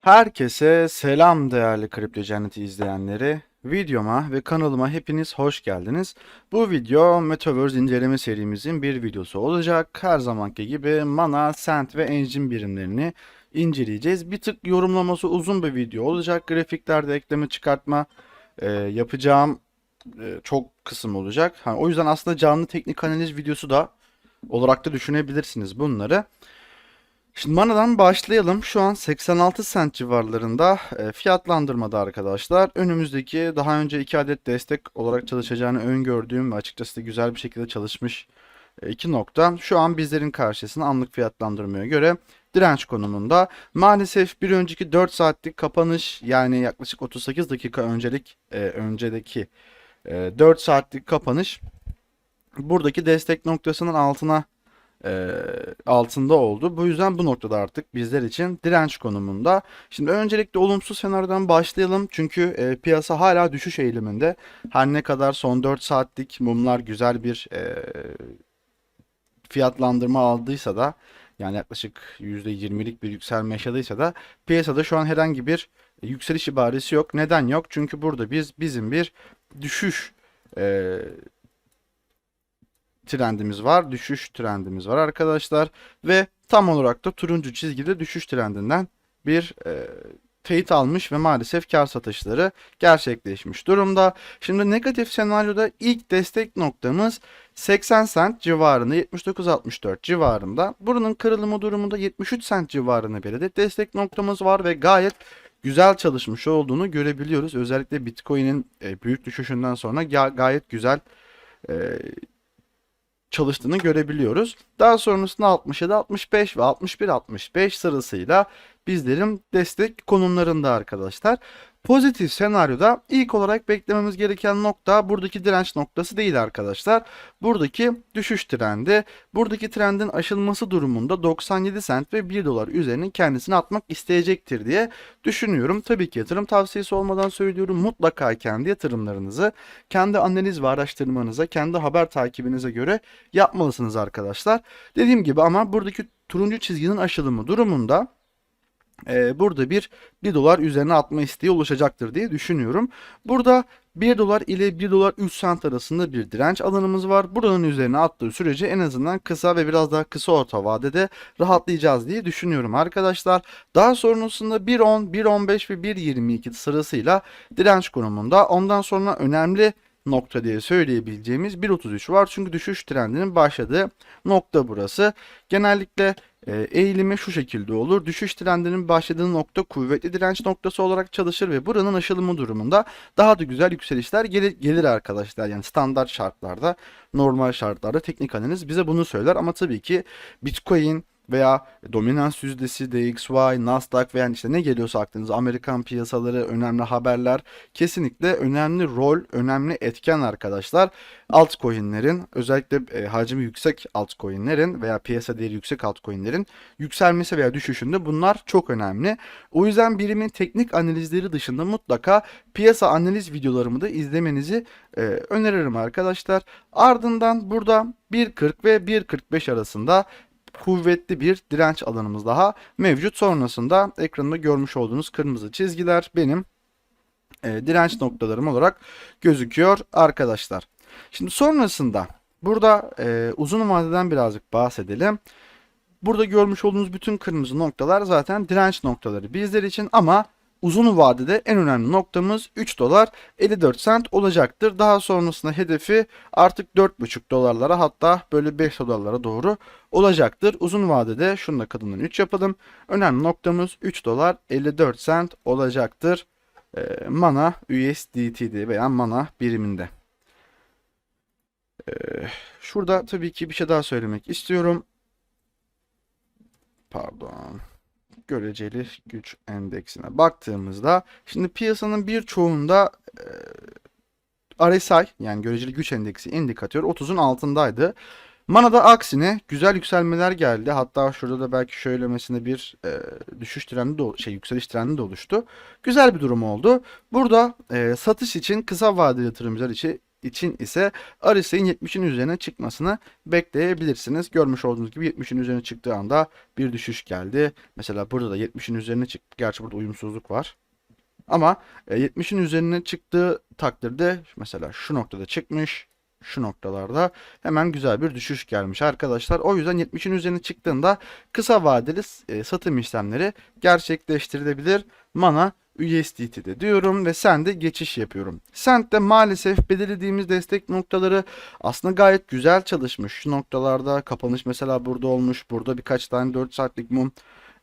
Herkese selam değerli Kripto Cenneti izleyenleri. Videoma ve kanalıma hepiniz hoş geldiniz. Bu video Metaverse inceleme serimizin bir videosu olacak. Her zamanki gibi mana, sent ve engine birimlerini inceleyeceğiz. Bir tık yorumlaması uzun bir video olacak. Grafiklerde ekleme çıkartma e, yapacağım e, çok kısım olacak. Ha, o yüzden aslında canlı teknik analiz videosu da olarak da düşünebilirsiniz bunları. Şimdi Mana'dan başlayalım. Şu an 86 sent civarlarında e, fiyatlandırmada arkadaşlar. Önümüzdeki daha önce 2 adet destek olarak çalışacağını öngördüğüm ve açıkçası da güzel bir şekilde çalışmış e, iki nokta. Şu an bizlerin karşısına anlık fiyatlandırmaya göre direnç konumunda. Maalesef bir önceki 4 saatlik kapanış yani yaklaşık 38 dakika öncelik e, öncedeki e, 4 saatlik kapanış buradaki destek noktasının altına e, altında oldu. Bu yüzden bu noktada artık bizler için direnç konumunda. Şimdi öncelikle olumsuz senaryodan başlayalım. Çünkü e, piyasa hala düşüş eğiliminde. Her ne kadar son 4 saatlik mumlar güzel bir e, fiyatlandırma aldıysa da yani yaklaşık %20'lik bir yükselme yaşadıysa da piyasada şu an herhangi bir yükseliş ibaresi yok. Neden yok? Çünkü burada biz bizim bir düşüş e, trendimiz var. Düşüş trendimiz var arkadaşlar. Ve tam olarak da turuncu çizgide düşüş trendinden bir e, teyit almış ve maalesef kar satışları gerçekleşmiş durumda. Şimdi negatif senaryoda ilk destek noktamız 80 sent civarında 79.64 civarında. Buranın kırılımı durumunda 73 sent civarında bir adet destek noktamız var ve gayet güzel çalışmış olduğunu görebiliyoruz. Özellikle Bitcoin'in e, büyük düşüşünden sonra ga- gayet güzel e, çalıştığını görebiliyoruz. Daha sonrasında 67, 65 ve 61, 65 sırasıyla bizlerin destek konumlarında arkadaşlar. Pozitif senaryoda ilk olarak beklememiz gereken nokta buradaki direnç noktası değil arkadaşlar. Buradaki düşüş trendi. Buradaki trendin aşılması durumunda 97 sent ve 1 dolar üzerine kendisini atmak isteyecektir diye düşünüyorum. Tabii ki yatırım tavsiyesi olmadan söylüyorum. Mutlaka kendi yatırımlarınızı, kendi analiz ve araştırmanıza, kendi haber takibinize göre yapmalısınız arkadaşlar. Dediğim gibi ama buradaki turuncu çizginin aşılımı durumunda e, burada bir 1 dolar üzerine atma isteği oluşacaktır diye düşünüyorum. Burada 1 dolar ile 1 dolar 3 sent arasında bir direnç alanımız var. Buranın üzerine attığı sürece en azından kısa ve biraz daha kısa orta vadede rahatlayacağız diye düşünüyorum arkadaşlar. Daha sonrasında 1.10, 1.15 ve 1.22 sırasıyla direnç konumunda. Ondan sonra önemli nokta diye söyleyebileceğimiz 1.33 var. Çünkü düşüş trendinin başladığı nokta burası. Genellikle eğilimi şu şekilde olur. Düşüş trendinin başladığı nokta kuvvetli direnç noktası olarak çalışır ve buranın aşılımı durumunda daha da güzel yükselişler gelir, gelir arkadaşlar. Yani standart şartlarda, normal şartlarda teknik analiz bize bunu söyler ama tabii ki Bitcoin veya dominans yüzdesi, DXY, Nasdaq veya işte ne geliyorsa aklınıza Amerikan piyasaları, önemli haberler kesinlikle önemli rol, önemli etken arkadaşlar. Altcoin'lerin özellikle e, hacmi yüksek altcoin'lerin veya piyasa değeri yüksek altcoin'lerin yükselmesi veya düşüşünde bunlar çok önemli. O yüzden birimin teknik analizleri dışında mutlaka piyasa analiz videolarımı da izlemenizi e, öneririm arkadaşlar. Ardından burada 1.40 ve 1.45 arasında kuvvetli bir direnç alanımız daha mevcut. Sonrasında ekranda görmüş olduğunuz kırmızı çizgiler benim e, direnç noktalarım olarak gözüküyor arkadaşlar. Şimdi sonrasında burada e, uzun vadeden birazcık bahsedelim. Burada görmüş olduğunuz bütün kırmızı noktalar zaten direnç noktaları bizler için ama uzun vadede en önemli noktamız 3 dolar 54 sent olacaktır. Daha sonrasında hedefi artık 4,5 dolarlara hatta böyle 5 dolarlara doğru olacaktır. Uzun vadede şunu da kadından 3 yapalım. Önemli noktamız 3 dolar 54 sent olacaktır. E, mana USDT'de veya mana biriminde. E, şurada tabii ki bir şey daha söylemek istiyorum. Pardon göreceli güç endeksine baktığımızda şimdi piyasanın birçoğunda e, RSI yani göreceli güç endeksi indikatör 30'un altındaydı. Manada aksine güzel yükselmeler geldi. Hatta şurada da belki şöylemesine bir e, düşüş trendi de, şey yükseliş trendi de oluştu. Güzel bir durum oldu. Burada e, satış için kısa vadeli yatırımcılar için için ise RSI'nin 70'in üzerine çıkmasını bekleyebilirsiniz. Görmüş olduğunuz gibi 70'in üzerine çıktığı anda bir düşüş geldi. Mesela burada da 70'in üzerine çıktı. Gerçi burada uyumsuzluk var. Ama e, 70'in üzerine çıktığı takdirde mesela şu noktada çıkmış, şu noktalarda hemen güzel bir düşüş gelmiş arkadaşlar. O yüzden 70'in üzerine çıktığında kısa vadeli e, satım işlemleri gerçekleştirilebilir. Mana USDT'de diyorum ve sende geçiş yapıyorum. Send'de maalesef belirlediğimiz destek noktaları aslında gayet güzel çalışmış. Şu noktalarda kapanış mesela burada olmuş. Burada birkaç tane 4 saatlik mum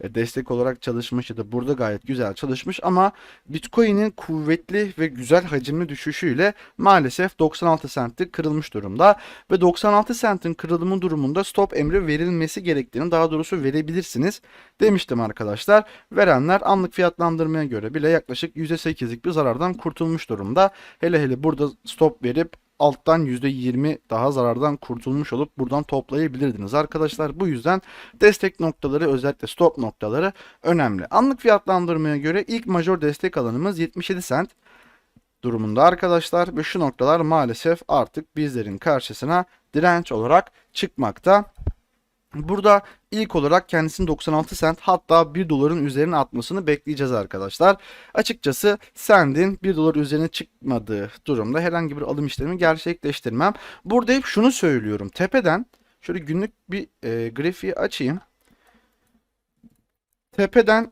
destek olarak çalışmış ya da burada gayet güzel çalışmış ama Bitcoin'in kuvvetli ve güzel hacimli düşüşüyle maalesef 96 sentlik kırılmış durumda ve 96 sentin kırılımı durumunda stop emri verilmesi gerektiğini daha doğrusu verebilirsiniz demiştim arkadaşlar. Verenler anlık fiyatlandırmaya göre bile yaklaşık %8'lik bir zarardan kurtulmuş durumda. Hele hele burada stop verip alttan %20 daha zarardan kurtulmuş olup buradan toplayabilirdiniz arkadaşlar. Bu yüzden destek noktaları özellikle stop noktaları önemli. Anlık fiyatlandırmaya göre ilk major destek alanımız 77 sent durumunda arkadaşlar ve şu noktalar maalesef artık bizlerin karşısına direnç olarak çıkmakta. Burada ilk olarak kendisini 96 sent hatta 1 doların üzerine atmasını bekleyeceğiz arkadaşlar. Açıkçası sendin 1 dolar üzerine çıkmadığı durumda herhangi bir alım işlemi gerçekleştirmem. Burada hep şunu söylüyorum. Tepeden şöyle günlük bir e, grafiği açayım. Tepeden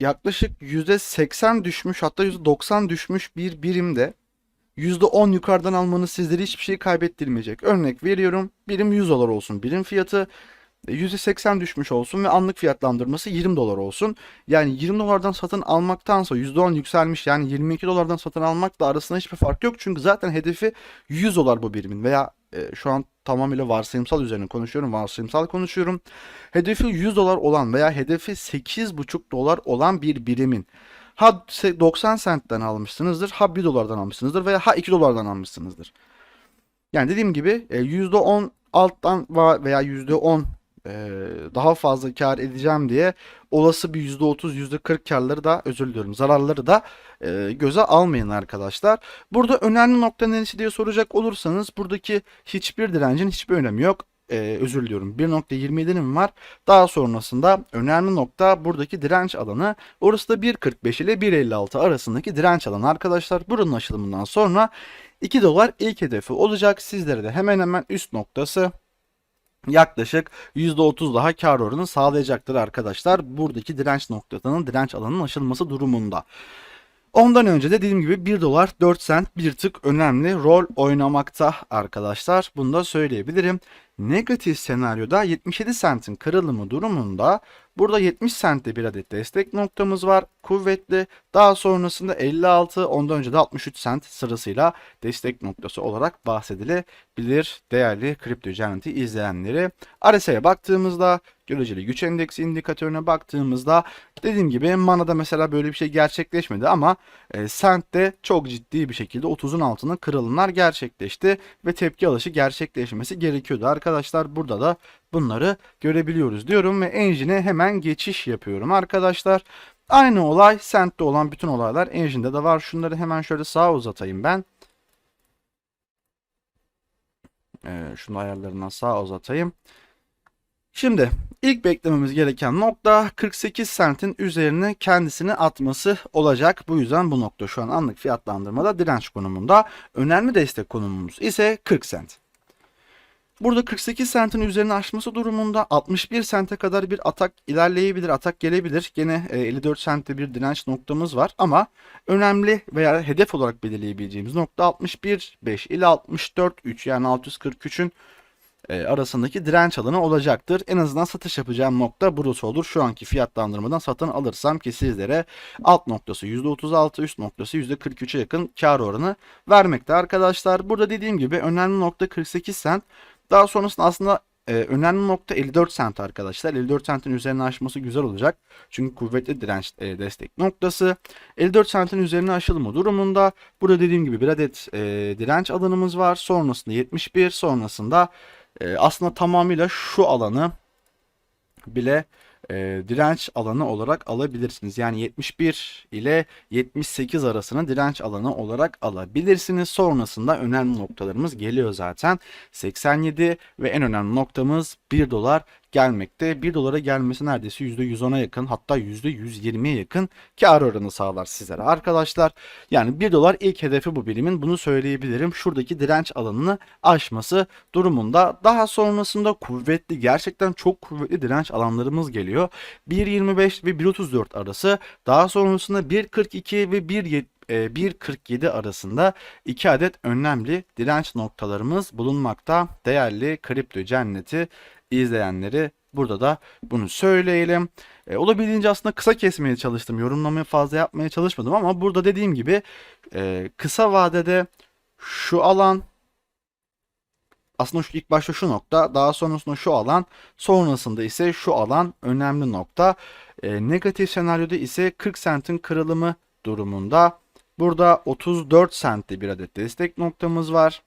yaklaşık %80 düşmüş hatta %90 düşmüş bir birimde %10 yukarıdan almanız sizlere hiçbir şey kaybettirmeyecek. Örnek veriyorum birim 100 dolar olsun birim fiyatı e, %80 düşmüş olsun ve anlık fiyatlandırması 20 dolar olsun. Yani 20 dolardan satın almaktansa %10 yükselmiş yani 22 dolardan satın almakla arasında hiçbir fark yok. Çünkü zaten hedefi 100 dolar bu birimin veya e, şu an tamamıyla varsayımsal üzerine konuşuyorum. Varsayımsal konuşuyorum. Hedefi 100 dolar olan veya hedefi 8,5 dolar olan bir birimin ha 90 sentten almışsınızdır, ha 1 dolardan almışsınızdır veya ha 2 dolardan almışsınızdır. Yani dediğim gibi e, %10 alttan va- veya %10 e, daha fazla kar edeceğim diye olası bir %30 %40 karları da özür diliyorum zararları da e, göze almayın arkadaşlar. Burada önemli nokta neresi diye soracak olursanız buradaki hiçbir direncin hiçbir önemi yok. E, özür diliyorum 1.27'nin var. Daha sonrasında önemli nokta buradaki direnç alanı. Orası da 1.45 ile 1.56 arasındaki direnç alanı arkadaşlar. Buranın açılımından sonra 2 dolar ilk hedefi olacak. Sizlere de hemen hemen üst noktası yaklaşık %30 daha kar oranı sağlayacaktır arkadaşlar. Buradaki direnç noktasının direnç alanının aşılması durumunda. Ondan önce de dediğim gibi 1 dolar 4 sent bir tık önemli rol oynamakta arkadaşlar. Bunu da söyleyebilirim. Negatif senaryoda 77 sentin kırılımı durumunda burada 70 sentte bir adet destek noktamız var. Kuvvetli. Daha sonrasında 56, ondan önce de 63 sent sırasıyla destek noktası olarak bahsedilebilir. Değerli kripto cenneti izleyenleri. RSI'ye baktığımızda göreceli güç endeksi indikatörüne baktığımızda dediğim gibi Mana'da mesela böyle bir şey gerçekleşmedi ama e, Sent'te çok ciddi bir şekilde 30'un altına kırılımlar gerçekleşti ve tepki alışı gerçekleşmesi gerekiyordu. Arkadaşlar burada da bunları görebiliyoruz diyorum ve Engine'e hemen geçiş yapıyorum arkadaşlar. Aynı olay Sent'te olan bütün olaylar Engine'de de var. Şunları hemen şöyle sağa uzatayım ben. Ee, şunu ayarlarından sağa uzatayım. Şimdi ilk beklememiz gereken nokta 48 sentin üzerine kendisini atması olacak. Bu yüzden bu nokta şu an anlık fiyatlandırmada direnç konumunda. Önemli destek konumumuz ise 40 sent. Burada 48 sentin üzerine aşması durumunda 61 sente kadar bir atak ilerleyebilir, atak gelebilir. Gene e, 54 sentte bir direnç noktamız var ama önemli veya hedef olarak belirleyebileceğimiz nokta 61.5 ile 64.3 yani 643'ün e, arasındaki direnç alanı olacaktır. En azından satış yapacağım nokta burası olur. Şu anki fiyatlandırmadan satın alırsam ki sizlere alt noktası %36, üst noktası %43'e yakın kar oranı vermekte arkadaşlar. Burada dediğim gibi önemli nokta 48 sent. Daha sonrasında aslında e, önemli nokta 54 sent arkadaşlar. 54 sentin üzerine aşması güzel olacak. Çünkü kuvvetli direnç e, destek noktası. 54 sentin üzerine aşılma durumunda burada dediğim gibi bir adet e, direnç alanımız var. Sonrasında 71 sonrasında e, aslında tamamıyla şu alanı bile e, direnç alanı olarak alabilirsiniz. Yani 71 ile 78 arasını direnç alanı olarak alabilirsiniz. Sonrasında önemli noktalarımız geliyor zaten. 87 ve en önemli noktamız 1 dolar gelmekte. 1 dolara gelmesi neredeyse %110'a yakın hatta %120'ye yakın kar oranı sağlar sizlere arkadaşlar. Yani 1 dolar ilk hedefi bu birimin bunu söyleyebilirim. Şuradaki direnç alanını aşması durumunda daha sonrasında kuvvetli gerçekten çok kuvvetli direnç alanlarımız geliyor. 1.25 ve 1.34 arası daha sonrasında 1.42 ve 1.70 e, 1.47 arasında iki adet önemli direnç noktalarımız bulunmakta. Değerli kripto cenneti izleyenleri burada da bunu söyleyelim. E, olabildiğince aslında kısa kesmeye çalıştım. Yorumlamayı fazla yapmaya çalışmadım ama burada dediğim gibi e, kısa vadede şu alan aslında şu ilk başta şu nokta, daha sonrasında şu alan, sonrasında ise şu alan önemli nokta. E, negatif senaryoda ise 40 sentin kırılımı durumunda. Burada 34 sentte bir adet destek noktamız var.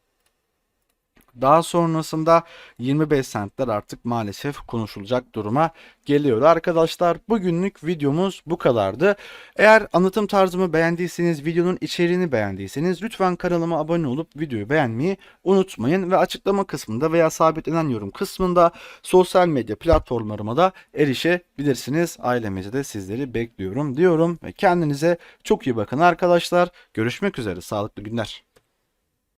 Daha sonrasında 25 sentler artık maalesef konuşulacak duruma geliyor. Arkadaşlar bugünlük videomuz bu kadardı. Eğer anlatım tarzımı beğendiyseniz, videonun içeriğini beğendiyseniz lütfen kanalıma abone olup videoyu beğenmeyi unutmayın. Ve açıklama kısmında veya sabitlenen yorum kısmında sosyal medya platformlarıma da erişebilirsiniz. Ailemize de sizleri bekliyorum diyorum ve kendinize çok iyi bakın arkadaşlar. Görüşmek üzere. Sağlıklı günler.